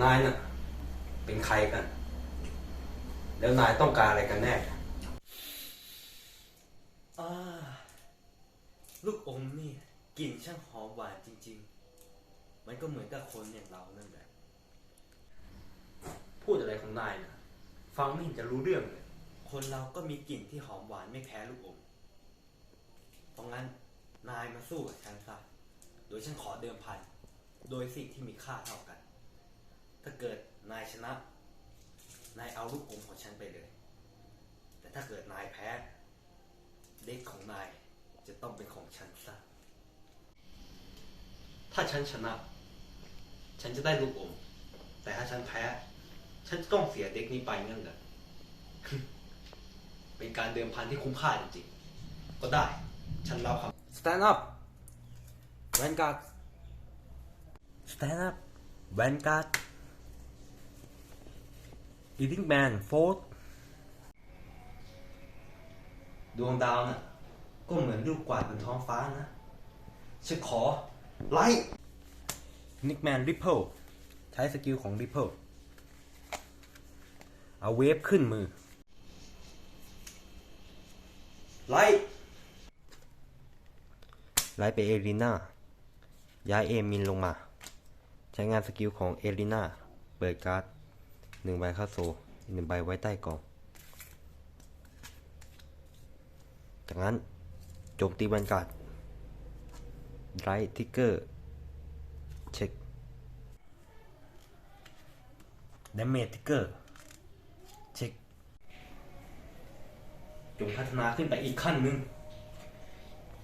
นายน่ะเป็นใครกัน แล้วนายต้องการอะไรกันแน่อ่าลูกอมนี่กลิ่นช่างหอมหวานจริง ๆ มันก็เหมือนกับคนอย่างเรานั่นแหละ พูดอะไรของนายนะฟังไม่เห็นจะรู้เรื่องเลย คนเราก็มีกลิ่นที่หอมหวานไม่แพ้ลูกอม เพราะงั้นนายมาสู้กับฉันซะ โดยฉันขอเดิมพัน โดยสิ่งที่มีค่าเท่ากัน ถ้าเกิดนายชนะ นายเอาลูกอมของฉันไปเลย แต่ถ้าเกิดนายแพ้ เด็กของนายจะต้องเป็นของฉันซะ ถ้าฉันชนะ ฉันจะได้ลูกอม แต่ถ้าฉันแพ้ ฉันจะต้องเสียเด็กนี้ไปงั้นเหรอเป็นการเดิมพันที่คุ้มค่าจริงๆ ก็ได้ ฉันรับครับ Stand up Vanguard Stand up Vanguard Eating Man Fourth ดวงดาวน่ะก็เหมือนลูกกวาดบนท้องฟ้านะฉันขอ ไล่ Nickman Ripple ใช้สกิลของ Ripple เอาเวฟขึ้นมือ ไล่ไล่ไปเอลิน่าย้ายเอมินลงมา ใช้งานสกิลของเอลิน่าเปิดการ์ด หนึ่งใบเข้าโซอีกหนึ่งใบไว้ใต้กล่อง จากนั้นโจมตีแวนการ์ดไรทิกเกอร์ เช็คดเมจทิกเกอร์ เช็คจงพัฒนาขึ้นไปอีกขั้นหนึ่ง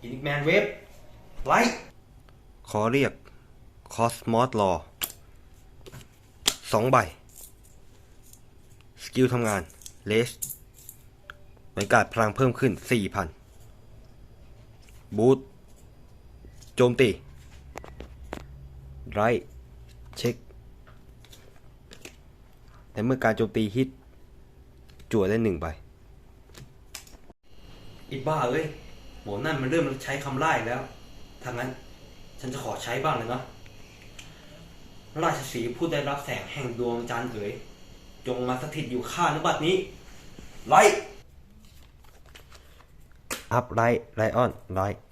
อินิกแมนเวฟไล่ขอเรียกคอสมอสลอสองใบ สกิลทำงานเลสบรรยากาศพลังเพิ่มขึ้น 4,000 บูทโจมตีไรเช็คและเมื่อการโจมตีฮิต จั่วได้หนึ่งใบอีบ้าเอ้ยหมอนั่นมันเริ่มใช้คำไล่แล้วถ้างั้นฉันจะขอใช้บ้างเลยเนาะราชสีผู้ได้รับแสงแห่งดวงจันทร์เอ๋ย จงมาสถิตอยู่ข้านบัดนี้ ไล่อัพไลท์ไลออนไลท์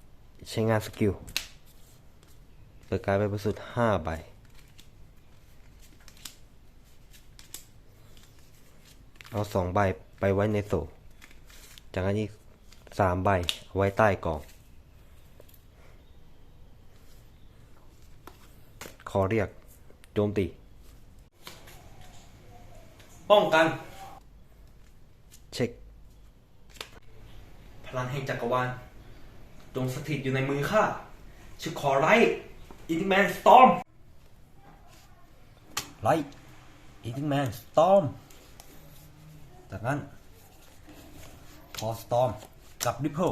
ใช้งานสกิลเปิดการไปประสุดห้าใบเอาสองใบไปไว้ในโซจากนั้นอีกสามใบไว้ใต้กล่อง ขอเรียกโจมตี ป้องกัน เช็ค พลังแห่งจักรวาลจงสถิตอยู่ในมือข้าชื่อขอไล่อินิกแมนสตอมไลท์อีทิงแมนสตอมจากนั้นพอสตอมกับริ p เ l ิ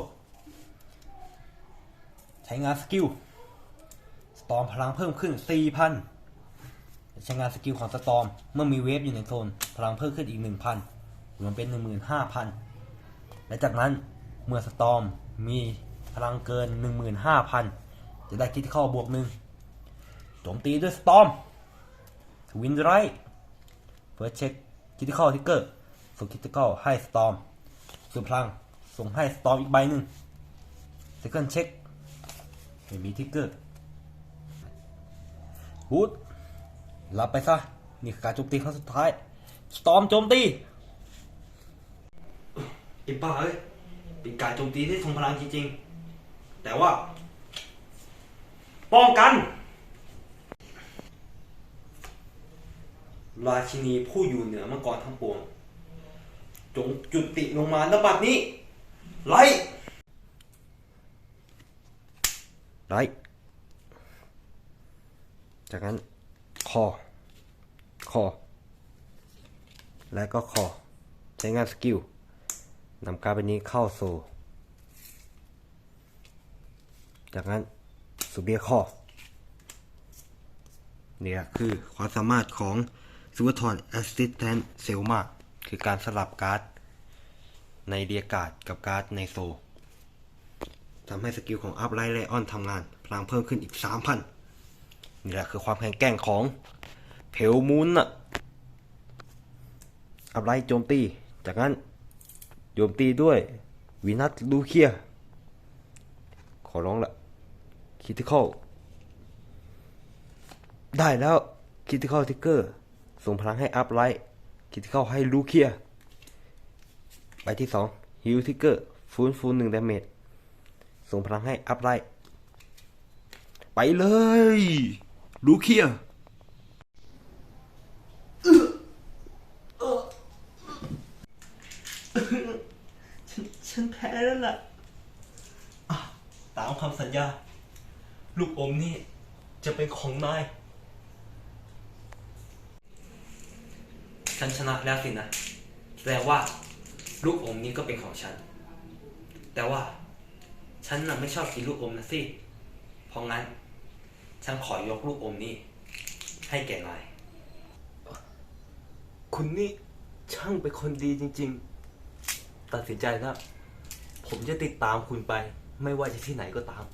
ใช้งานสกิล สตอมพลังเพิ่มขึ้น 4,000 ใช้งานสกิลของสตอมเมื่อมีเวฟอยู่ในโซน พลังเพิ่มขึ้นอีก 1,000 รวมเป็น 15,000 และจากนั้นเมื่อสตอมมีพลังเกิน 15,000 จะได้คิดเข้าบวกหนึ่งโจมตีด้วยสตอมวินไรเฟิร์สเช็คคิติคอลทิกเกอร์ส่งคิติคอลให้สตอมส่วนพลังส่งให้สตอมอีกใบหนึ่งเซคันด์เช็คไม่มีทิกเกอร์บูท รับไปซะ นี่คือการโจมตีครั้งสุดท้าย สตอมโจมตีอีบ้าเอ้ยเป็นการโจมตีที่ทรงพลังจริงๆ แต่ว่า ป้องกัน ราชินีผู้อยู่เหนือมังกรทั้งปวง จงจุติลงมาณบัดนี้ ไล่ไรจากนั้นคอ คอ และก็คอ ใช้งานสกิลนำการ์ดใบนี้เข้าโซ จากนั้นสุเบียคอเนี่ยคือความสามารถของซูเปอร์ทอนแอสซิสแตนเซลมาคือการสลับการ์ดในเดียการ์ดกับการ์ดในโซทำให้สกิลของอัพไลท์ไลออนทำงาน พลังเพิ่มขึ้นอีก 3,000 นี่แหละคือความแข็งแกร่งของ เพลมูนน่ะอัพไลท์โจมตี จากนั้นโจมตีด้วยวีนัสลูเคีย ขอร้องละคิติคอลได้แล้วคิติคอลทิกเกอร์ส่งพลังให้อัพไลท์คิติคอลให้ลูเคีย ใบที่สองฮิลทิกเกอร์ฟื้นฟูหนึ่งดาเมจส่งพลังให้อัพไลท์ไปเลยลูเคีย ฉันแพ้แล้วล่ะอะตามคำสัญญา ลูกอมนี่จะเป็นของนาย ฉันชนะแล้วสินะ แสดงว่าลูกอมนี้ก็เป็นของฉัน แต่ว่าฉันน่ะไม่ชอบกินลูกอมนะสิ เพราะงั้น ฉันขอยกลูกอมนี้ ให้แก่นาย คุณนี่ช่างเป็นคนดีจริง ๆ ตัดสินใจแล้ว ผมจะติดตามคุณไป ไม่ว่าจะที่ไหนก็ตาม